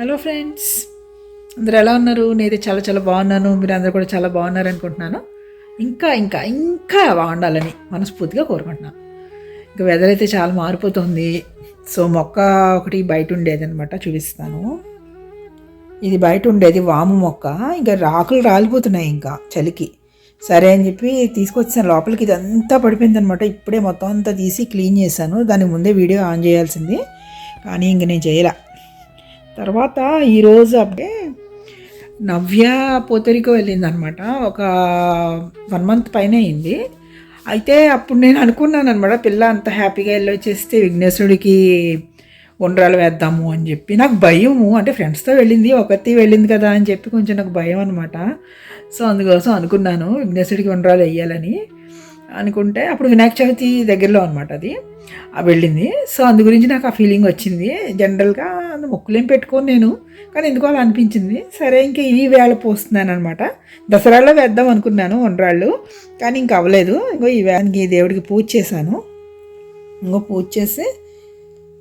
Hello friends అందరు ఎలా ఉన్నారు? నేనైతే చాలా చాలా బాగున్నాను. మీరు అందరు కూడా చాలా బాగున్నారు అనుకుంటున్నాను. ఇంకా ఇంకా ఇంకా బాగుండాలని మనస్ఫూర్తిగా కోరుకుంటున్నాను. ఇంకా వెదర్ అయితే చాలా మారిపోతుంది. సో మొక్క ఒకటి బయట ఉండేది అనమాట చూపిస్తాను. ఇది బయట ఉండేది వాము మొక్క. ఇంకా రాకులు రాలిపోతున్నాయి ఇంకా చలికి. సరే అని చెప్పి తీసుకొచ్చాను లోపలికి ఇదంతా పడిపోయింది అనమాట ఇప్పుడే మొత్తం అంతా తీసి క్లీన్ చేశాను. దాని ముందే వీడియో ఆన్ చేయాల్సింది. కానీ ఇంక నేను చేయలే. తర్వాత ఈరోజు అప్పుడే నవ్య పోతరికో వెళ్ళింది అనమాట ఒక వన్ మంత్ పైన అయింది. అయితే అప్పుడు నేను అనుకున్నాను అనమాట పిల్ల అంత హ్యాపీగా వెళ్ళి వచ్చేస్తే విఘ్నేశ్వరుడికి ఉండ్రాలు వేద్దాము అని చెప్పి. నాకు భయము అంటే ఫ్రెండ్స్తో వెళ్ళింది ఒకటి వెళ్ళింది కదా అని చెప్పి కొంచెం నాకు భయం అనమాట. సో అందుకోసం అనుకున్నాను విఘ్నేశ్వరుడికి ఉండ్రాలు వేయాలని అనుకుంటే అప్పుడు వినాయక చవితి దగ్గరలో అనమాట అది. వెళ్ళింది. సో అందు గురించి నాకు ఆ ఫీలింగ్ వచ్చింది. జనరల్గా మొక్కులేం పెట్టుకోను నేను. కానీ ఎందుకో అలా అనిపించింది. సరే ఇంకా ఈ వేళ పోస్తున్నాను అనమాట దసరాలో వేద్దాం అనుకున్నాను వండ్రాళ్ళు కానీ ఇంక అవ్వలేదు. ఇంకో ఈ వేళకి దేవుడికి పూజ చేశాను. ఇంకో పూజ చేసి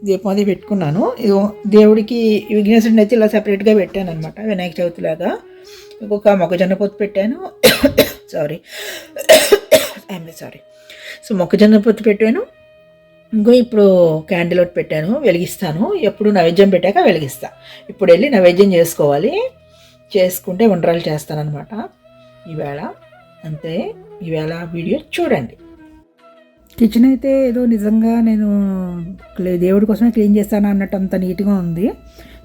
దీపం అది పెట్టుకున్నాను. ఇదిగో దేవుడికి విఘ్నేశ్వరుని అయితే ఇలా సపరేట్గా పెట్టాను అనమాట వినాయక చవితి లాగా. ఇంకొక మొక్కజొన్న పొత్తు పెట్టాను. సారీ ఐఎమ్ సారీ సో మొక్కజొన్న పొత్తు పెట్టాను. ఇంకో ఇప్పుడు క్యాండిల్ ఒకటి పెట్టాను వెలిగిస్తాను. ఎప్పుడు నైవేద్యం పెట్టాక వెలిగిస్తా. ఇప్పుడు వెళ్ళి నైవేద్యం చేసుకోవాలి. చేసుకుంటే వంటరాలు చేస్తానన్నమాట. ఈవేళ అంతే. ఈవేళ వీడియో చూడండి. కిచెన్ అయితే ఏదో నిజంగా నేను దేవుడి కోసమే క్లీన్ చేస్తాను అన్నట్టు అంత నీట్గా ఉంది.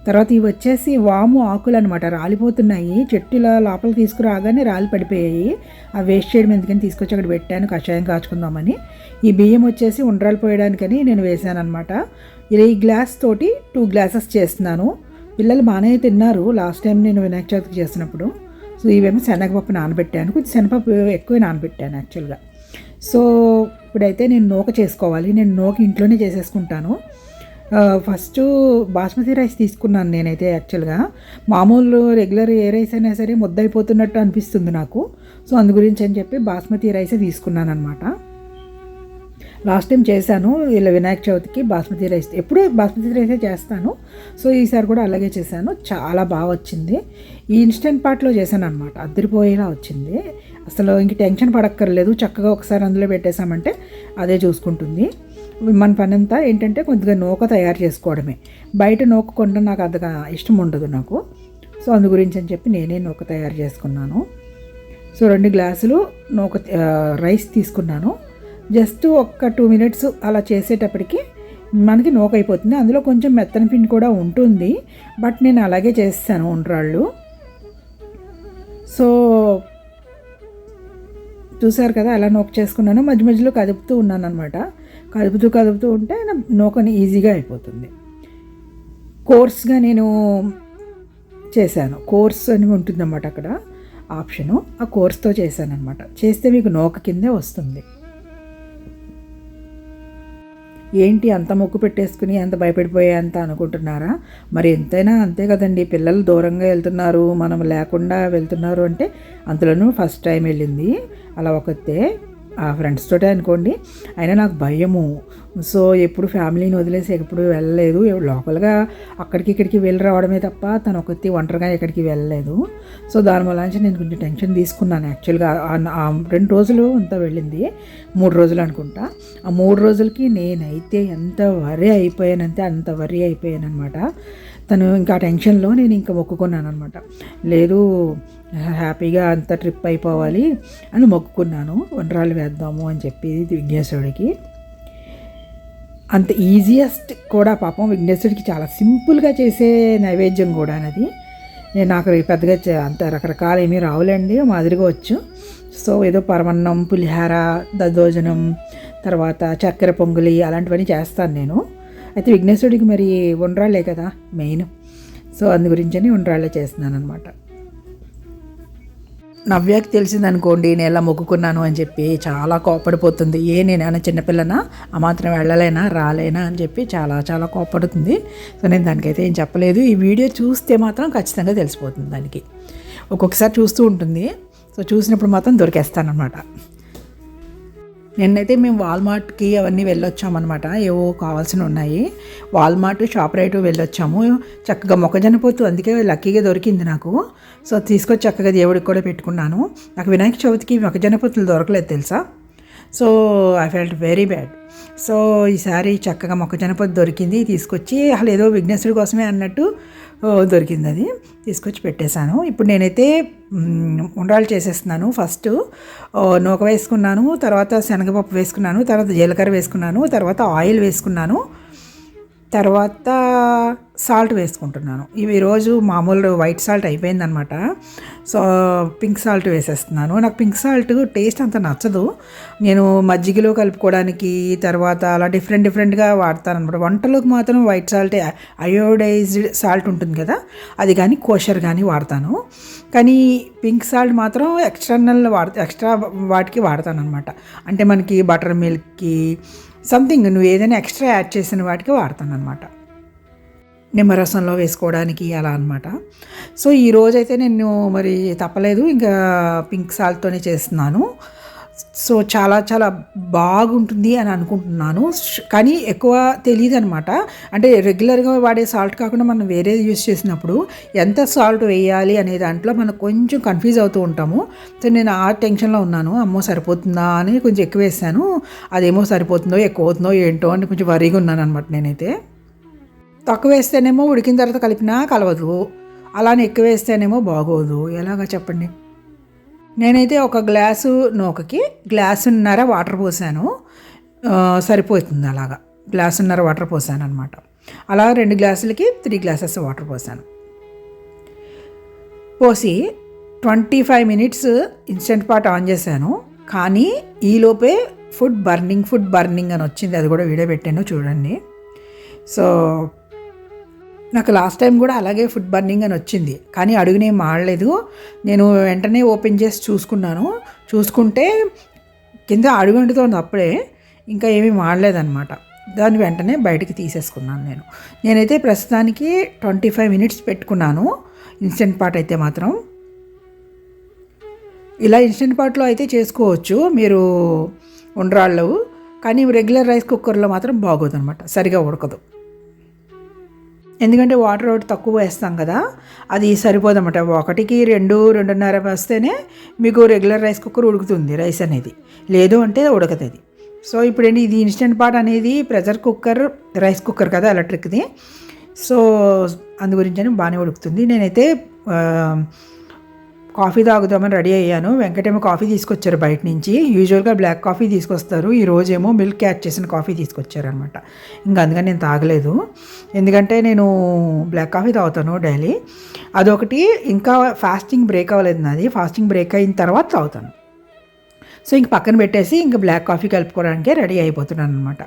తర్వాత ఇవి వచ్చేసి వాము ఆకులు అనమాట రాలిపోతున్నాయి. చెట్టు ఇలా తీసుకురాగానే రాలి పడిపోయాయి. ఆ వేస్ట్ చేయడం ఎందుకని తీసుకొచ్చి అక్కడ పెట్టాను. కషాయం కాచుకుందామని. ఈ బియ్యం వచ్చేసి ఉండ్రాలు పోయడానికని నేను వేసాను అనమాట ఇలా ఈ గ్లాస్ తోటి టూ గ్లాసెస్ చేస్తున్నాను. పిల్లలు బాగానే తిన్నారు. లాస్ట్ టైం నేను వినాయక చవితికి చేసినప్పుడు. సో ఇవేమో శనగపప్పు నానబెట్టాను. కొంచెం శనగపప్పు ఎక్కువ నానబెట్టాను యాక్చువల్గా. సో ఇప్పుడైతే నేను నూక చేసుకోవాలి. నేను నూక ఇంట్లోనే చేసేసుకుంటాను. ఫస్ట్ బాస్మతి రైస్ తీసుకున్నాను నేనైతే యాక్చువల్గా. మామూలు రెగ్యులర్ ఏ రైస్ అయినా సరే ముద్దైపోతున్నట్టు అనిపిస్తుంది నాకు. సో అందు గురించి అని చెప్పి బాస్మతి రైసే తీసుకున్నాను అనమాట లాస్ట్ టైం చేశాను. ఇలా వినాయక చవితికి బాస్మతి రైస్ ఎప్పుడూ బాస్మతి రైసే చేస్తాను. సో ఈసారి కూడా అలాగే చేశాను. చాలా బాగా వచ్చింది. ఈ ఇన్స్టెంట్ పార్ట్లో చేశాను అనమాట అద్దరిపోయేలా వచ్చింది. అసలు ఇంక టెన్షన్ పడక్కర్లేదు. చక్కగా ఒకసారి అందులో పెట్టేశామంటే అదే చూసుకుంటుంది. మన పని అంతా ఏంటంటే కొద్దిగా నూక తయారు చేసుకోవడమే. బయట నూక కొండ నాకు అంతగా ఇష్టం ఉండదు నాకు. సో అందు గురించి అని చెప్పి నేనే నూక తయారు చేసుకున్నాను. సో రెండు గ్లాసులు నూక రైస్ తీసుకున్నాను. జస్ట్ ఒక్క టూ మినిట్స్ అలా చేసేటప్పటికి మనకి నూక అయిపోతుంది. అందులో కొంచెం మెత్తని పిండి కూడా ఉంటుంది. బట్ నేను అలాగే చేస్తాను ఉండ్రాళ్ళు. సో చూసారు కదా అలా నూక చేసుకున్నాను. మధ్య మధ్యలో కదుపుతూ ఉన్నాను అనమాట కదుపుతూ కదుపుతూ ఉంటే నా నూకని ఈజీగా అయిపోతుంది. కోర్స్గా నేను చేశాను. కోర్స్ అని ఉంటుందన్నమాట అక్కడ ఆప్షను. ఆ కోర్స్తో చేశాను అనమాట చేస్తే మీకు నూక కిందే వస్తుంది. ఏంటి అంత మొక్కు పెట్టేసుకుని అంత భయపడిపోయే అంత అనుకుంటున్నారా? మరి ఎంతైనా అంతే కదండి. పిల్లలు దూరంగా వెళ్తున్నారు. మనం లేకుండా వెళ్తున్నారు అంటే అందులోనూ ఫస్ట్ టైం వెళ్ళింది. అలా ఒకతే ఫ్రెండ్స్ తోటే అనుకోండి. అయినా నాకు భయము. సో ఎప్పుడు ఫ్యామిలీని వదిలేసి ఎప్పుడు వెళ్ళలేదు. లోకల్గా అక్కడికి ఇక్కడికి వెళ్ళి రావడమే తప్ప తను ఒకటి ఒంటరిగా ఎక్కడికి వెళ్ళలేదు. సో దానివల్ల నుంచి నేను కొంచెం టెన్షన్ తీసుకున్నాను యాక్చువల్గా. ఆ- రెండు రోజులు అంతా వెళ్ళింది. మూడు రోజులు అనుకుంటా. ఆ మూడు రోజులకి నేనైతే ఎంత వరి అయిపోయానంటే అంత వరి అయిపోయాను అనమాట తను ఇంకా టెన్షన్లో నేను ఇంకా మొక్కుకున్నాను అనమాట లేదు హ్యాపీగా అంత ట్రిప్ అయిపోవాలి అని మొక్కుకున్నాను. వంటరాలు వేద్దాము అని చెప్పి విఘ్నేశ్వరుడికి. అంత ఈజియెస్ట్ కూడా పాపం విఘ్నేశ్వరుడికి చాలా సింపుల్గా చేసే నైవేద్యం కూడా అది. నేను నాకు పెద్దగా చే- అంత రకరకాలు ఏమీ రావులేండి మాదిరిగా వచ్చు. సో ఏదో పరమన్నం పులిహార దద్దోజనం తర్వాత చక్కెర పొంగులి అలాంటివన్నీ చేస్తాను నేను. అయితే విఘ్నేశ్వరుడికి మరి ఉండ్రాళ్ళే కదా మెయిన్. సో అందు గురించని ఉండ్రాళ్ళే చేస్తున్నాను అనమాట నవ్యాకి తెలిసిందనుకోండి నేను ఎలా మొక్కుకున్నాను అని చెప్పి చాలా కోపడిపోతుంది. ఏ నేనైనా చిన్నపిల్లనా? ఆ మాత్రం వెళ్ళలేనా? రాలేనా? అని చెప్పి చాలా చాలా కోపడుతుంది. సో నేను దానికైతే ఏం చెప్పలేదు. ఈ వీడియో చూస్తే మాత్రం ఖచ్చితంగా తెలిసిపోతుంది దానికి. ఒక్కొక్కసారి చూస్తూ ఉంటుంది. సో చూసినప్పుడు మాత్రం దొరికేస్తానమాట నిన్నైతే మేము వాల్మార్ట్కి అవన్నీ వెళ్ళొచ్చామన్నమాట. ఏవో కావాల్సిన ఉన్నాయి. వాల్మార్ట్ షాప్ రైట్ వెళ్ళొచ్చాము. చక్కగా మొక్కజొన్న పొత్తు అందుకే లక్కీగా దొరికింది నాకు. సో తీసుకొచ్చి చక్కగా దేవుడికి కూడా పెట్టుకున్నాను. నాకు వినాయక చవితికి మొక్కజొన్న పొత్తులు దొరకలేదు తెలుసా? So I felt very bad so ఈసారి చక్కగా మొక్కజొన్న పొత్తు దొరికింది. తీసుకొచ్చి అసలు ఏదో విఘ్నేశ్వరుడి కోసమే అన్నట్టు దొరికింది అది తీసుకొచ్చి పెట్టేశాను. ఇప్పుడు నేనైతే ఉండాలు చేసేస్తున్నాను ఫస్ట్. నూక వేసుకున్నాను తర్వాత శనగపప్పు వేసుకున్నాను తర్వాత జీలకర్ర వేసుకున్నాను తర్వాత ఆయిల్ వేసుకున్నాను. తర్వాత సాల్ట్ వేసుకుంటున్నాను. ఇవి రోజు మామూలు వైట్ సాల్ట్ అయిపోయిందనమాట సో పింక్ సాల్ట్ వేసేస్తున్నాను. నాకు పింక్ సాల్ట్ టేస్ట్ అంత నచ్చదు. నేను మజ్జిగలో కలుపుకోవడానికి తర్వాత అలా డిఫరెంట్ డిఫరెంట్గా వాడతాను అనమాట వంటలోకి మాత్రం వైట్ సాల్ట్ అయోడైజ్డ్ సాల్ట్ ఉంటుంది కదా అది కానీ కోషర్ కానీ వాడతాను. కానీ పింక్ సాల్ట్ మాత్రం ఎక్స్టర్నల్ వాడ ఎక్స్ట్రా వాటికి వాడతాను అనమాట అంటే మనకి బటర్ మిల్క్కి సంథింగ్ నువ్వు ఏదైనా ఎక్స్ట్రా యాడ్ చేసిన వాటికి వాడతాను అనమాట నిమ్మరసంలో వేసుకోవడానికి అలా అనమాట సో ఈ రోజైతే నేను మరి తప్పలేదు. ఇంకా పింక్ సాల్ట్తోనే చేస్తున్నాను. సో చాలా చాలా బాగుంటుంది అని అనుకుంటున్నాను. కానీ ఎక్కువ తెలియదు అనమాట అంటే రెగ్యులర్గా వాడే సాల్ట్ కాకుండా మనం వేరేది యూస్ చేసినప్పుడు ఎంత సాల్ట్ వేయాలి అనే దాంట్లో మనం కొంచెం కన్ఫ్యూజ్ అవుతూ ఉంటాము. సో నేను ఆ టెన్షన్లో ఉన్నాను. అమ్మో సరిపోతుందా అని కొంచెం ఎక్కువ వేసాను. అదేమో సరిపోతుందో ఎక్కువ అవుతుందో ఏంటో అని కొంచెం వరీగా ఉన్నాను అనమాట నేనైతే. తక్కువ వేస్తేనేమో ఉడికిన తర్వాత కలిపినా కలవదు. అలానే ఎక్కువ వేస్తేనేమో బాగోదు. ఎలాగా చెప్పండి? నేనైతే ఒక గ్లాసు నూకకి గ్లాసున్నర వాటర్ పోసాను. సరిపోతుంది అలాగా. గ్లాసున్నర వాటర్ పోసాను అనమాట అలా రెండు గ్లాసులకి త్రీ గ్లాసెస్ వాటర్ పోసాను. పోసి twenty five minutes instant pot on చేశాను. కానీ ఈలోపే ఫుడ్ బర్నింగ్ ఫుడ్ బర్నింగ్ అని వచ్చింది. అది కూడా వీడియో పెట్టాను చూడండి. సో నాకు లాస్ట్ టైం కూడా అలాగే ఫుడ్ బర్నింగ్ అని వచ్చింది. కానీ అడుగునేం మాడలేదు నేను వెంటనే ఓపెన్ చేసి చూసుకున్నాను. చూసుకుంటే కింద అడుగు వండుతోంది అప్పుడే. ఇంకా ఏమీ మాడలేదన్నమాట. దాన్ని వెంటనే బయటికి తీసేసుకున్నాను నేను. నేనైతే ప్రస్తుతానికి ట్వంటీ ఫైవ్ మినిట్స్ పెట్టుకున్నాను. ఇన్స్టెంట్ పాట్ అయితే మాత్రం. ఇలా ఇన్స్టెంట్ పాట్లో అయితే చేసుకోవచ్చు. మీరు ఉండరాళ్ళవు. కానీ రెగ్యులర్ రైస్ కుక్కర్లో మాత్రం బాగోదు అనమాట సరిగా ఉడకదు. ఎందుకంటే వాటర్ ఒకటి తక్కువ వేస్తాం కదా అది సరిపోదన్నమాట. ఒకటికి రెండు రెండున్నర వేస్తేనే మీకు రెగ్యులర్ రైస్ కుక్కర్ ఉడుకుతుంది రైస్ అనేది. లేదు అంటే ఉడకతుంది. సో ఇప్పుడు ఇది ఇన్స్టెంట్ పాట్ అనేది ప్రెషర్ కుక్కర్ రైస్ కుక్కర్ కదా ఎలక్ట్రిక్ది. సో అందు గురించి అని బాగానే ఉడుకుతుంది. నేనైతే కాఫీ తాగుదామని రెడీ అయ్యాను. వెంకటేమో కాఫీ తీసుకొచ్చారు బయట నుంచి. యూజువల్గా బ్లాక్ కాఫీ తీసుకొస్తారు. ఈ రోజేమో మిల్క్ యాడ్ చేసిన కాఫీ తీసుకొచ్చారనమాట ఇంకా అందుకని నేను తాగలేదు. ఎందుకంటే నేను బ్లాక్ కాఫీ తాగుతాను డైలీ. అదొకటి. ఇంకా ఫాస్టింగ్ బ్రేక్ అవ్వలేదు నాది. ఫాస్టింగ్ బ్రేక్ అయిన తర్వాత తాగుతాను. సో ఇంక పక్కన పెట్టేసి ఇంకా బ్లాక్ కాఫీ కలుపుకోవడానికే రెడీ అయిపోతున్నాను అనమాట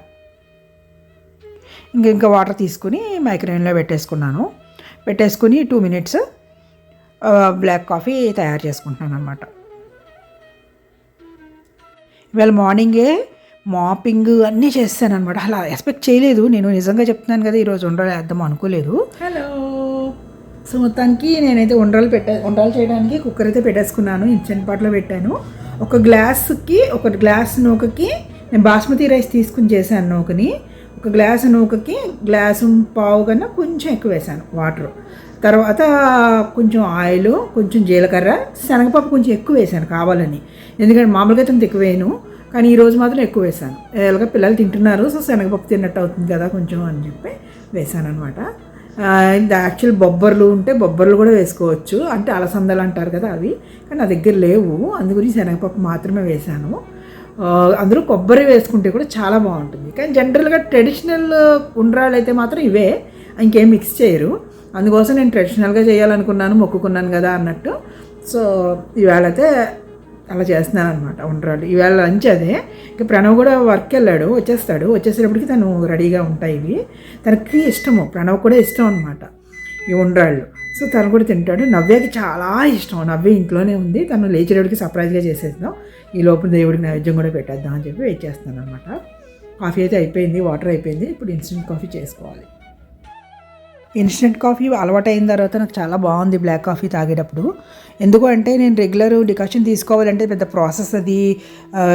ఇంక ఇంకా వాటర్ తీసుకుని మైక్రోవేవ్లో పెట్టేసుకున్నాను. పెట్టేసుకుని టూ మినిట్స్ బ్లాక్ కాఫీ తయారు చేసుకుంటున్నాను అనమాట ఇవాళ మార్నింగే మాపింగ్ అన్నీ చేస్తాను అనమాట అలా ఎక్స్పెక్ట్ చేయలేదు. నేను నిజంగా చెప్తున్నాను కదా ఈరోజు ఉండాలి వేద్దాం అనుకోలేదు. హలో. సో మొత్తానికి నేనైతే ఉండ్రాలు పెట్టే ఉండ్రాలు చేయడానికి కుక్కర్ అయితే పెట్టేసుకున్నాను. ఇన్స్టెంట్ పాట్లో పెట్టాను. ఒక గ్లాస్కి ఒక గ్లాస్ నూకకి నేను బాస్మతి రైస్ తీసుకుని చేశాను నూకని. ఒక గ్లాసు నూకకి గ్లాసు పావు కన్నా కొంచెం ఎక్కువ వేసాను వాటర్. తర్వాత కొంచెం ఆయిల్ కొంచెం జీలకర్ర శనగపప్పు కొంచెం ఎక్కువ వేసాను కావాలని. ఎందుకంటే మామూలుగా అయితే ఎక్కువ వేయను కానీ ఈరోజు మాత్రం ఎక్కువ వేసాను. ఎలాగ పిల్లలు తింటున్నారు సో శనగపప్పు తిన్నట్టు అవుతుంది కదా కొంచెం అని చెప్పి వేసాను అనమాట యాక్చువల్ బొబ్బర్లు ఉంటే బొబ్బర్లు కూడా వేసుకోవచ్చు. అంటే అలసందలు అంటారు కదా అవి కానీ నా దగ్గర లేవు. అందు గురించి శనగపప్పు మాత్రమే వేసాను. అందరూ కొబ్బరి వేసుకుంటే కూడా చాలా బాగుంటుంది. కానీ జనరల్గా ట్రెడిషనల్ ఉండ్రాళ్ళు అయితే మాత్రం ఇవే ఇంకేం మిక్స్ చేయరు. అందుకోసం నేను ట్రెడిషనల్గా చేయాలనుకున్నాను మొక్కుకున్నాను కదా అన్నట్టు. సో ఇవాళ అలా చేస్తున్నాను అనమాట ఉండ్రాళ్ళు ఈవేళ లంచ్ అదే. ఇక ప్రణవ్ కూడా వర్క్ వెళ్ళాడు వచ్చేస్తాడు. వచ్చేసేటప్పటికి తను రెడీగా ఉంటాయి ఇవి. తనకి ఇష్టము ప్రణవ్ కూడా ఇష్టం అనమాట ఈ ఉండ్రాళ్ళు సో తను కూడా తింటాడు. నవ్యకి చాలా ఇష్టం. నవ్య ఇంట్లోనే ఉంది. తను లేచేటప్పటికి సర్ప్రైజ్గా చేసేద్దాం. ఈ లోపల దేవుడికి నైవేద్యం కూడా పెట్టేద్దాం అని చెప్పి వెయిట్ చేస్తాను అనమాట కాఫీ అయితే అయిపోయింది వాటర్ అయిపోయింది. ఇప్పుడు ఇన్స్టెంట్ కాఫీ చేసుకోవాలి. ఇన్స్టెంట్ కాఫీ అలవాటు అయిన తర్వాత నాకు చాలా బాగుంది బ్లాక్ కాఫీ తాగేటప్పుడు. ఎందుకు అంటే నేను రెగ్యులర్ డికాషన్ తీసుకోవాలంటే పెద్ద ప్రాసెస్ అది.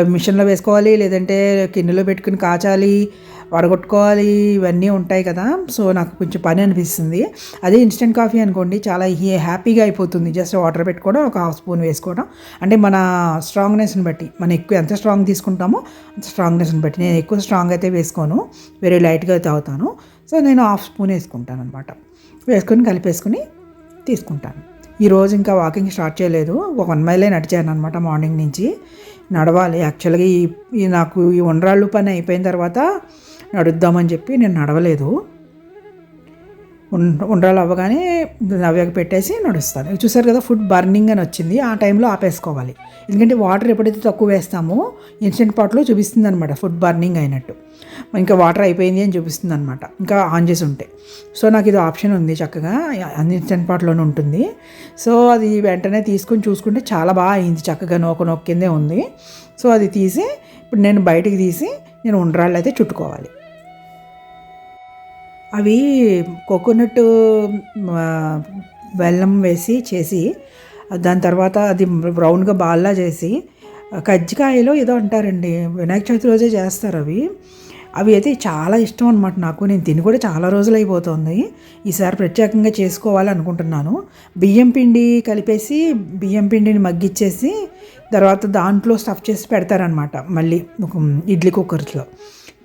మిషన్లో వేసుకోవాలి లేదంటే కిన్నెలో పెట్టుకుని కాచాలి వడగొట్టుకోవాలి ఇవన్నీ ఉంటాయి కదా. సో నాకు కొంచెం పని అనిపిస్తుంది. అదే ఇన్స్టెంట్ కాఫీ అనుకోండి చాలా హీ- హ్యాపీగా అయిపోతుంది. జస్ట్ వాటర్ పెట్టుకోవడం ఒక హాఫ్ స్పూన్ వేసుకోవడం. అంటే మన స్ట్రాంగ్నెస్ని బట్టి మనం ఎక్కువ ఎంత స్ట్రాంగ్ తీసుకుంటామో అంత స్ట్రాంగ్నెస్ని బట్టి. నేను ఎక్కువ స్ట్రాంగ్ అయితే వేసుకోను. వెరీ లైట్గా తాగుతాను. సో నేను హాఫ్ స్పూన్ వేసుకుంటాను అనమాట వేసుకొని కలిపేసుకుని తీసుకుంటాను. ఈరోజు ఇంకా వాకింగ్ స్టార్ట్ చేయలేదు. ఒక వన్ మైలే నడిచాను అనమాట మార్నింగ్ నుంచి. నడవాలి. యాక్చువల్గా ఈ నాకు ఈ ఉండ్రాళ్ళు పని అయిపోయిన తర్వాత నడుద్దామని చెప్పి నేను నడవలేదు. ఉం- అవ్వగానే నవ్వకి పెట్టేసి నడుస్తాను చూసారు కదా ఫుడ్ బర్నింగ్ అని వచ్చింది. ఆ టైంలో ఆపేసుకోవాలి. ఎందుకంటే వాటర్ ఎప్పుడైతే తక్కువ వేస్తామో ఇన్స్టెంట్ పాట్లో చూపిస్తుంది అనమాట ఫుడ్ బర్నింగ్ అయినట్టు. ఇంకా వాటర్ అయిపోయింది అని చూపిస్తుంది అనమాట ఇంకా ఆన్ చేసి ఉంటే. సో నాకు ఇది ఆప్షన్ ఉంది చక్కగా అన్ని ఇన్స్టెంట్ పాట్లోనే ఉంటుంది. సో అది వెంటనే తీసుకొని చూసుకుంటే చాలా బాగా అయింది చక్కగా నోక నొక్కిందే ఉంది. సో అది తీసి ఇప్పుడు నేను బయటికి తీసి నేను ఉండరాళ్ళు అయితే చుట్టుకోవాలి. అవి కోకోనట్ బెల్లం వేసి చేసి దాని తర్వాత అది బ్రౌన్గా బాల్లా చేసి కజ్జికాయలో ఏదో అంటారండి వినాయక చవితి రోజే చేస్తారు అవి. అవి అయితే చాలా ఇష్టం అనమాట నాకు. నేను తిని కూడా చాలా రోజులు అయిపోతుంది. ఈసారి ప్రత్యేకంగా చేసుకోవాలి అనుకుంటున్నాను. బియ్యం పిండి కలిపేసి బియ్యం పిండిని మగ్గిచ్చేసి తర్వాత దాంట్లో స్టఫ్ చేసి పెడతారనమాట మళ్ళీ ఒక ఇడ్లీ కుక్కర్స్లో.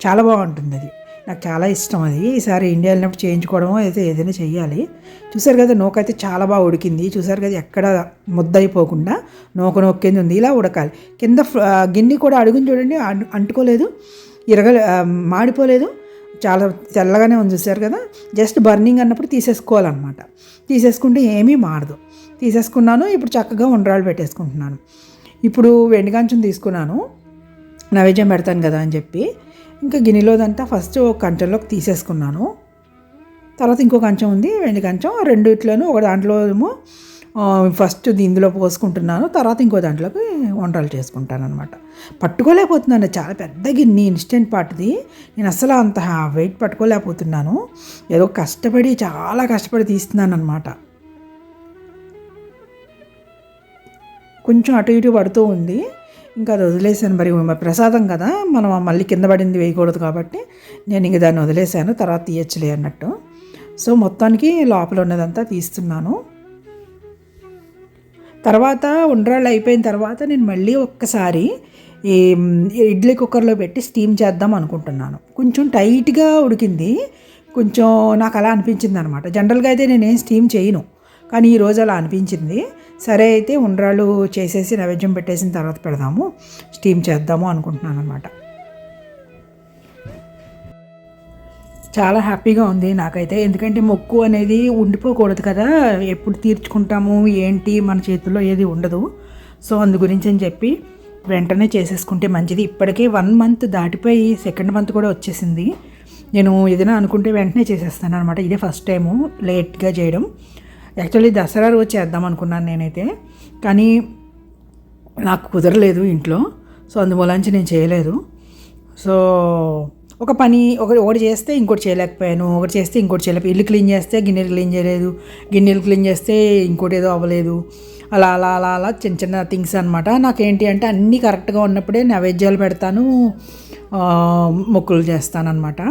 చాలా బాగుంటుంది అది. నాకు చాలా ఇష్టం అది. ఈసారి ఇండియా వెళ్ళినప్పుడు చేయించుకోవడమో అయితే ఏదైనా చేయాలి చూసారు కదా నూకైతే చాలా బాగా ఉడికింది. చూసారు కదా ఎక్కడ ముద్దయిపోకుండా నోక నూక నొక్కింది ఉంది. ఇలా ఉడకాలి. కింద గిన్నె కూడా అడుగుని చూడండి. అంటుకోలేదు. ఇరగ మాడిపోలేదు. చాలా తెల్లగానే ఉంది చూసారు కదా. జస్ట్ బర్నింగ్ అన్నప్పుడు తీసేసుకోవాలన్నమాట. తీసేసుకుంటే ఏమీ మాడదు తీసేసుకున్నాను. ఇప్పుడు చక్కగా ఉండరాళ్ళు పెట్టేసుకుంటున్నాను. ఇప్పుడు వెండిగాంచం తీసుకున్నాను. నైవేద్యం పెడతాను కదా అని చెప్పి. ఇంకా గిన్నెలోదంతా ఫస్ట్ ఒక కంచెలోకి తీసేసుకున్నాను. తర్వాత ఇంకో కంచెం ఉంది వెండి కంచం రెండిట్లోనూ ఒక దాంట్లో ఏమో ఫస్ట్ ఇందులో పోసుకుంటున్నాను తర్వాత ఇంకో దాంట్లోకి వంటలు చేసుకుంటాను అనమాట పట్టుకోలేకపోతున్నాను చాలా పెద్ద గిన్నె ఇన్స్టెంట్ పాటుది. నేను అసలు అంత వెయిట్ పట్టుకోలేకపోతున్నాను. ఏదో కష్టపడి చాలా కష్టపడి తీస్తున్నాను అనమాట కొంచెం అటు ఇటు పడుతూ ఉంది. ఇంకా అది వదిలేసాను మరి ప్రసాదం కదా మనం మళ్ళీ కింద పడింది వేయకూడదు కాబట్టి నేను ఇంక దాన్ని వదిలేసాను తర్వాత తీయచ్చులే అన్నట్టు. సో మొత్తానికి లోపల ఉన్నదంతా తీస్తున్నాను. తర్వాత ఉండ్రాళ్ళు అయిపోయిన తర్వాత నేను మళ్ళీ ఒక్కసారి ఈ ఇడ్లీ కుక్కర్లో పెట్టి స్టీమ్ చేద్దాం అనుకుంటున్నాను. కొంచెం టైట్గా ఉడికింది కొంచెం నాకు అలా అనిపించింది అనమాట జనరల్గా అయితే నేనేం స్టీమ్ చేయను కానీ ఈరోజు అలా అనిపించింది. సరే అయితే ఉండ్రాలు చేసేసి నైవేద్యం పెట్టేసిన తర్వాత పెడదాము. స్టీమ్ చేద్దాము అనుకుంటున్నాను అనమాట చాలా హ్యాపీగా ఉంది నాకైతే. ఎందుకంటే మొక్కు అనేది ఉండిపోకూడదు కదా. ఎప్పుడు తీర్చుకుంటాము ఏంటి మన చేతుల్లో ఏది ఉండదు. సో అందు గురించి అని చెప్పి వెంటనే చేసేసుకుంటే మంచిది. ఇప్పటికే వన్ మంత్ దాటిపోయి సెకండ్ మంత్ కూడా వచ్చేసింది. నేను ఏదైనా అనుకుంటే వెంటనే చేసేస్తాను అనమాట ఇదే ఫస్ట్ టైము లేట్గా చేయడం. యాక్చువల్లీ దసరా రోజు చేద్దాం అనుకున్నాను నేనైతే. కానీ నాకు కుదరలేదు ఇంట్లో. సో అందువలంచి నేను చేయలేదు. సో ఒక పని ఒకటి ఒకటి చేస్తే ఇంకోటి చేయలేకపోయాను. ఒకటి చేస్తే ఇంకోటి చేయలేక ఇల్లు క్లీన్ చేస్తే గిన్నెలు క్లీన్ చేయలేదు. గిన్నెలు క్లీన్ చేస్తే ఇంకోటి ఏదో అవ్వలేదు. అలా అలా అలా అలా చిన్న చిన్న థింగ్స్ అనమాట నాకేంటి అంటే అన్నీ కరెక్ట్గా ఉన్నప్పుడే నైవేద్యాలు పెడతాను. మొక్కులు చేస్తానన్నమాట.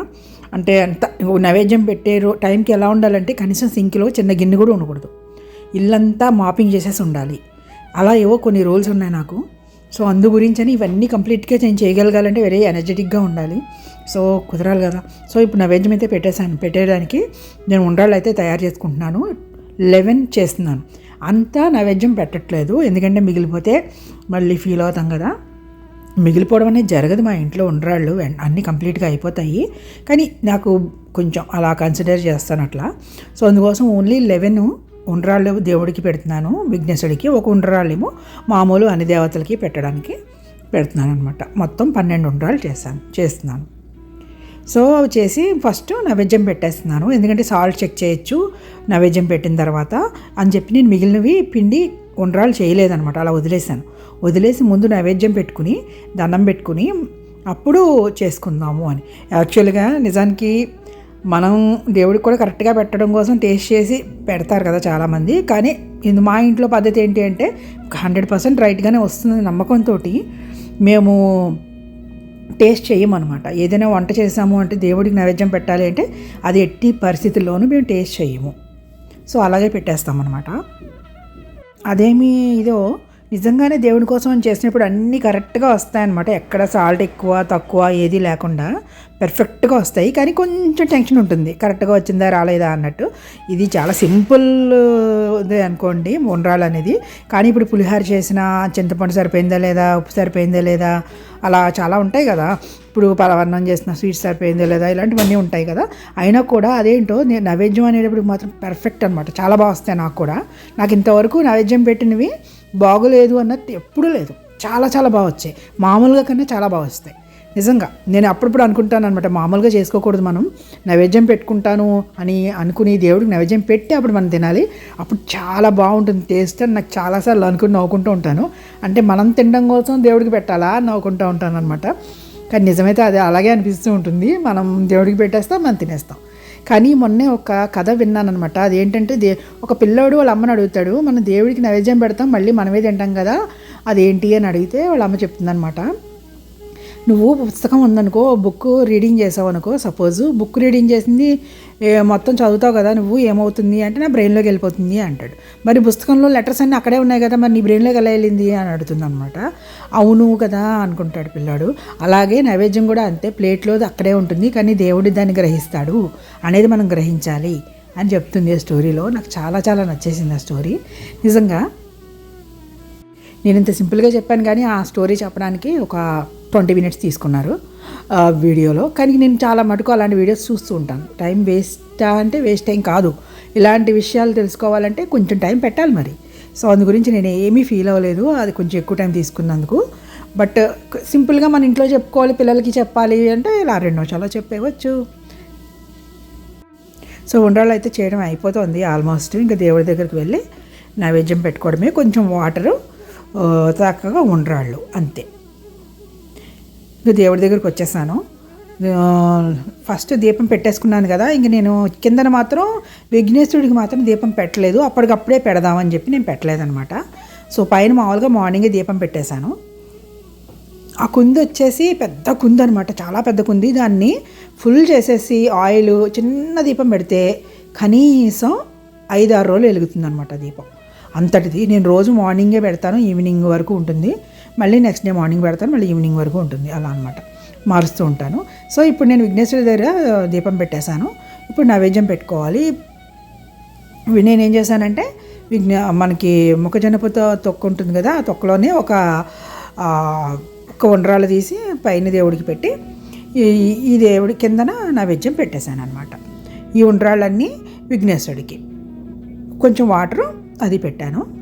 అంటే అంత నైవేద్యం పెట్టేరు టైంకి ఎలా ఉండాలంటే కనీసం సింక్లో చిన్న గిన్నె కూడా ఉండకూడదు. ఇల్లంతా మాపింగ్ చేసేసి ఉండాలి. అలా ఏవో కొన్ని రూల్స్ ఉన్నాయి నాకు. సో అందు గురించని ఇవన్నీ కంప్లీట్గా నేను చేయగలగాలంటే వెరీ ఎనర్జెటిక్గా ఉండాలి. సో కుదరాలి కదా. సో ఇప్పుడు నైవేద్యం అయితే పెట్టేశాను. పెట్టేయడానికి నేను ఉండ్రాళ్ళు అయితే తయారు చేసుకుంటున్నాను. లెవెన్ చేస్తున్నాను. అంతా నైవేద్యం పెట్టట్లేదు. ఎందుకంటే మిగిలిపోతే మళ్ళీ ఫీల్ అవుతాం కదా. మిగిలిపోవడం అనేది జరగదు మా ఇంట్లో ఉండరాళ్ళు అన్నీ కంప్లీట్గా అయిపోతాయి. కానీ నాకు కొంచెం అలా కన్సిడర్ చేస్తాను అట్లా. సో అందుకోసం ఓన్లీ లెవెన్ ఉండరాళ్ళు దేవుడికి పెడుతున్నాను విఘ్నేశ్వరుడికి. ఒక ఉండ్రాళ్ళేమో మామూలు అన్ని దేవతలకి పెట్టడానికి పెడుతున్నాను అనమాట మొత్తం పన్నెండు ఉండరాలు చేస్తాను చేస్తున్నాను. సో అవి చేసి ఫస్ట్ నైవేద్యం పెట్టేస్తున్నాను. ఎందుకంటే సాల్ట్ చెక్ చేయొచ్చు నైవేద్యం పెట్టిన తర్వాత. అని చెప్పి నేను మిగిలినవి పిండి ఉండ్రాలు చేయలేదనమాట అలా వదిలేసాను వదిలేసి ముందు నైవేద్యం పెట్టుకుని దండం పెట్టుకుని అప్పుడు చేసుకుందాము అని. యాక్చువల్గా నిజానికి మనం దేవుడికి కూడా కరెక్ట్గా పెట్టడం కోసం టేస్ట్ చేసి పెడతారు కదా చాలామంది. కానీ ఇది మా ఇంట్లో పద్ధతి ఏంటి అంటే హండ్రెడ్ పర్సెంట్ రైట్గానే వస్తుంది నమ్మకంతో మేము టేస్ట్ చేయమన్నమాట. ఏదైనా వంట చేసాము అంటే దేవుడికి నైవేద్యం పెట్టాలి అంటే అది ఎట్టి పరిస్థితుల్లోనూ మేము టేస్ట్ చేయము. సో అలాగే పెట్టేస్తామన్నమాట. అదేమీ ఇదో నిజంగానే దేవుని కోసం చేసినప్పుడు అన్నీ కరెక్ట్గా వస్తాయన్నమాట. ఎక్కడ సాల్ట్ ఎక్కువ తక్కువ ఏది లేకుండా పెర్ఫెక్ట్గా వస్తాయి. కానీ కొంచెం టెన్షన్ ఉంటుంది. కరెక్ట్గా వచ్చిందా రాలేదా అన్నట్టు. ఇది చాలా సింపుల్ ఇది అనుకోండి ఉండ్రాలు అనేది. కానీ ఇప్పుడు పులిహార చేసిన చింతపండు సరిపోయిందా లేదా ఉప్పు సరిపోయిందా లేదా అలా చాలా ఉంటాయి కదా. ఇప్పుడు పలవర్ణం చేసిన స్వీట్స్ సరిపోయిందా లేదా ఇలాంటివన్నీ ఉంటాయి కదా. అయినా కూడా అదేంటో నేను నైవేద్యం అనేటప్పుడు మాత్రం పర్ఫెక్ట్ అనమాట చాలా బాగా వస్తాయి నాకు కూడా. నాకు ఇంతవరకు నైవేద్యం పెట్టినవి బాగోలేదు అన్నట్టు ఎప్పుడూ లేదు. చాలా చాలా బాగా వచ్చాయి. మామూలుగా కన్నా చాలా బాగా వస్తాయి. నిజంగా నేను అప్పుడప్పుడు అనుకుంటాను అనమాట మామూలుగా చేసుకోకూడదు మనం. నైవేద్యం పెట్టుకుంటాను అని అనుకుని దేవుడికి నైవేద్యం పెట్టి అప్పుడు మనం తినాలి. అప్పుడు చాలా బాగుంటుంది టేస్ట్ అని నాకు చాలాసార్లు అనుకుని నవ్వుకుంటూ ఉంటాను. అంటే మనం తినడం కోసం దేవుడికి పెట్టాలా అని నవ్వుకుంటూ ఉంటాను అనమాట కానీ నిజమైతే అది అలాగే అనిపిస్తూ ఉంటుంది. మనం దేవుడికి పెట్టేస్తాం మనం తినేస్తాం. కానీ మొన్నే ఒక కథ విన్నానమాట అదేంటంటే దే ఒక పిల్లోడు వాళ్ళ అమ్మని అడుగుతాడు మనం దేవుడికి నైవేద్యం పెడతాం మళ్ళీ మనమే తింటాం కదా అదేంటి? అని అడిగితే వాళ్ళ అమ్మ చెప్తుందనమాట నువ్వు పుస్తకం ఉందనుకో బుక్ రీడింగ్ చేసావు అనుకో సపోజ్ బుక్ రీడింగ్ చేసింది మొత్తం చదువుతావు కదా నువ్వు ఏమవుతుంది అంటే నా బ్రెయిన్లోకి వెళ్ళిపోతుంది అంటాడు. మరి పుస్తకంలో లెటర్స్ అన్నీ అక్కడే ఉన్నాయి కదా మరి నీ బ్రెయిన్లోకి ఎలా వెళ్ళింది అని అడుగుతుంది అనమాట అవును కదా అనుకుంటాడు పిల్లాడు. అలాగే నైవేద్యం కూడా అంతే ప్లేట్లో అక్కడే ఉంటుంది కానీ దేవుడి దాన్ని గ్రహిస్తాడు. అనేది మనం గ్రహించాలి అని చెప్తుంది ఆ స్టోరీలో. నాకు చాలా చాలా నచ్చేసింది ఆ స్టోరీ. నిజంగా నేను ఇంత సింపుల్గా చెప్పాను కానీ ఆ స్టోరీ చెప్పడానికి ఒక ట్వంటీ మినిట్స్ తీసుకున్నారు. వీడియోలో. కానీ నేను చాలా మటుకు అలాంటి వీడియోస్ చూస్తూ ఉంటాను. టైం వేస్ట్ అంటే వేస్ట్ టైం కాదు. ఇలాంటి విషయాలు తెలుసుకోవాలంటే కొంచెం టైం పెట్టాలి మరి. సో అందు గురించి నేను ఏమీ ఫీల్ అవ్వలేదు. అది కొంచెం ఎక్కువ టైం తీసుకున్నందుకు. బట్ సింపుల్గా మన ఇంట్లో చెప్పుకోవాలి పిల్లలకి చెప్పాలి అంటే ఇలా రెండు నిమిషాలు చెప్పేవచ్చు సో ఉండ్రాళ్ళు అయితే చేయడం అయిపోతుంది ఆల్మోస్ట్ ఇంకా దేవుడి దగ్గరికి వెళ్ళి నైవేద్యం పెట్టుకోవడమే. కొంచెం వాటరు చక్కగా ఉండ్రాళ్ళు. అంతే. ఇంకా దేవుడి దగ్గరికి వచ్చేసాను. ఫస్ట్ దీపం పెట్టేసుకున్నాను కదా ఇంక నేను కిందన మాత్రం విఘ్నేశ్వరుడికి మాత్రం దీపం పెట్టలేదు అప్పటికప్పుడే పెడదామని చెప్పి నేను పెట్టలేదనమాట సో పైన మామూలుగా మార్నింగే దీపం పెట్టేశాను. ఆ కుంది వచ్చేసి పెద్ద కుంది అనమాట చాలా పెద్ద కుంది. దాన్ని ఫుల్ చేసేసి ఆయిల్ చిన్న దీపం పెడితే కనీసం ఐదు ఆరు రోజులు వెలుగుతుంది అనమాట దీపం. అంతటిది. నేను రోజు మార్నింగే పెడతాను ఈవినింగ్ వరకు ఉంటుంది. మళ్ళీ నెక్స్ట్ డే మార్నింగ్ పెడతాను మళ్ళీ ఈవినింగ్ వరకు ఉంటుంది. అలా అనమాట మారుస్తూ ఉంటాను. సో ఇప్పుడు నేను విఘ్నేశ్వరి దగ్గర దీపం పెట్టేశాను. ఇప్పుడు నైవేద్యం పెట్టుకోవాలి. నేను ఏం చేశానంటే విఘ్న మనకి మొక్కజొన్న తొక్క ఉంటుంది కదా ఆ తొక్కలోనే ఒక ఒక ఉండ్రాలు తీసి పైన దేవుడికి పెట్టి ఈ ఈ దేవుడి కిందన నైవేద్యం పెట్టేశాను అనమాట ఈ ఉండ్రాళ్ళన్నీ విఘ్నేశ్వరుడికి. కొంచెం వాటరు అది పెట్టాను.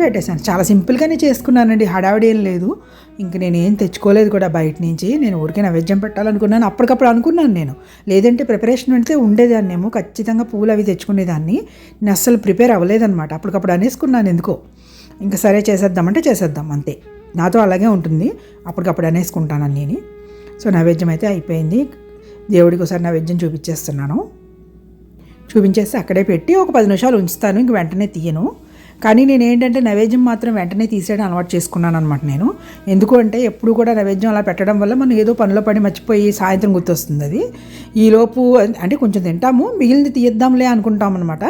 పెట్టేశాను. చాలా సింపుల్గానే చేసుకున్నానండి. హడావిడి ఏం లేదు. ఇంక నేను ఏం తెచ్చుకోలేదు కూడా బయట నుంచి. నేను ఊరికే నైవేద్యం పెట్టాలనుకున్నాను. అప్పటికప్పుడు అనుకున్నాను నేను. లేదంటే ప్రిపరేషన్ అంటే ఉండేదాన్నేమో. ఖచ్చితంగా పూలు అవి తెచ్చుకునేదాన్ని. నేను అస్సలు ప్రిపేర్ అవ్వలేదన్నమాట. అప్పటికప్పుడు అనేసుకున్నాను ఎందుకో. ఇంకా సరే చేసేద్దామంటే చేసేద్దాం. అంతే. నాతో అలాగే ఉంటుంది. అప్పటికప్పుడు అనేసుకుంటాను నేను. సో నైవేద్యం అయితే అయిపోయింది. దేవుడికి ఒకసారి నైవేద్యం చూపించేస్తున్నాను. చూపించేసి అక్కడే పెట్టి ఒక పది నిమిషాలు ఉంచుతాను. ఇంక వెంటనే తీయను. కానీ నేను ఏంటంటే నైవేద్యం మాత్రం వెంటనే తీసేయడం అలవాటు చేసుకున్నాను అనమాట నేను. ఎందుకు అంటే ఎప్పుడు కూడా నైవేద్యం అలా పెట్టడం వల్ల మనం ఏదో పనిలో పడి మర్చిపోయి సాయంత్రం గుర్తొస్తుంది అది. ఈలోపు అంటే కొంచెం తింటాము మిగిలింది తీద్దాంలే అనుకుంటాం అనమాట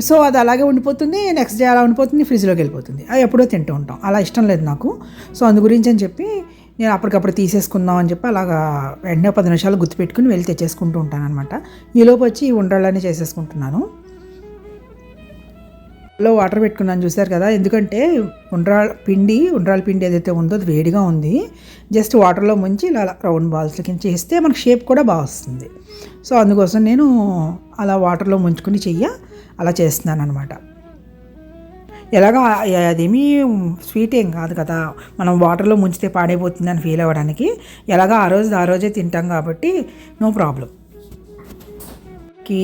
సో అది అలాగే ఉండిపోతుంది నెక్స్ట్ డే అలా ఉండిపోతుంది ఫ్రిడ్జ్లోకి వెళ్ళిపోతుంది. అది ఎప్పుడో తింటూ ఉంటాం. అలా ఇష్టం లేదు నాకు. సో అందు గురించి అని చెప్పి నేను అప్పటికప్పుడు తీసేసుకుందాం అని చెప్పి అలాగా వెంటనే పది నిమిషాలు గుర్తుపెట్టుకుని వెళ్ళి తెచ్చేసుకుంటూ ఉంటాను అనమాట ఈలోపు వచ్చి ఈ ఉండ్రాళ్ళని చేసేసుకుంటున్నాను. లో వాటర్ పెట్టుకున్నాను చూసారు కదా. ఎందుకంటే ఉండ్రాళ్ళ పిండి ఉండ్రాల పిండి ఏదైతే ఉందో అది వేడిగా ఉంది. జస్ట్ వాటర్లో ముంచి ఇలా రౌండ్ బాల్స్ కింద చేస్తే మనకు షేప్ కూడా బాగా వస్తుంది. సో అందుకోసం నేను అలా వాటర్లో ముంచుకుని చెయ్య అలా చేస్తున్నాను అనమాట ఎలాగా అదేమీ స్వీట్ ఏం కాదు కదా. మనం వాటర్లో ముంచితే పాడైపోతుంది అని ఫీల్ అవ్వడానికి. ఎలాగా ఆ రోజు ఆ రోజే తింటాం కాబట్టి నో ప్రాబ్లం కి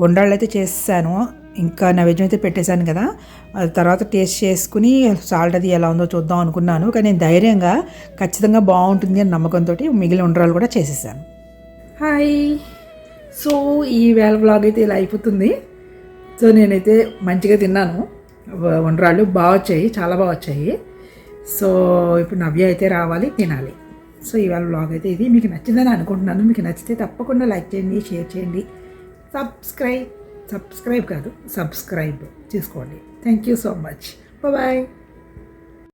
వండాళ్ళు అయితే చేస్తాను ఇంకా నైవేద్యం అయితే పెట్టేశాను కదా. అది తర్వాత టేస్ట్ చేసుకుని సాల్ట్ అది ఎలా ఉందో చూద్దాం అనుకున్నాను. కానీ నేను ధైర్యంగా ఖచ్చితంగా బాగుంటుంది అని నమ్మకంతో మిగిలిన ఉండరాలు కూడా చేసేసాను. హాయ్. సో ఈ వేళ వ్లాగ్ అయితే ఇలా అయిపోతుంది. సో నేనైతే మంచిగా తిన్నాను. వ- బాగా వచ్చాయి చాలా బాగా వచ్చాయి. సో ఇప్పుడు నవ్య అయితే రావాలి తినాలి. సో ఇవాళ బ్లాగ్ అయితే ఇది. మీకు నచ్చిందని అనుకుంటున్నాను. మీకు నచ్చితే తప్పకుండా లైక్ చేయండి షేర్ చేయండి. సబ్స్క్రైబ్. సబ్స్క్రైబ్ కాదు సబ్స్క్రైబ్ చేసుకోండి. Thank you so much bye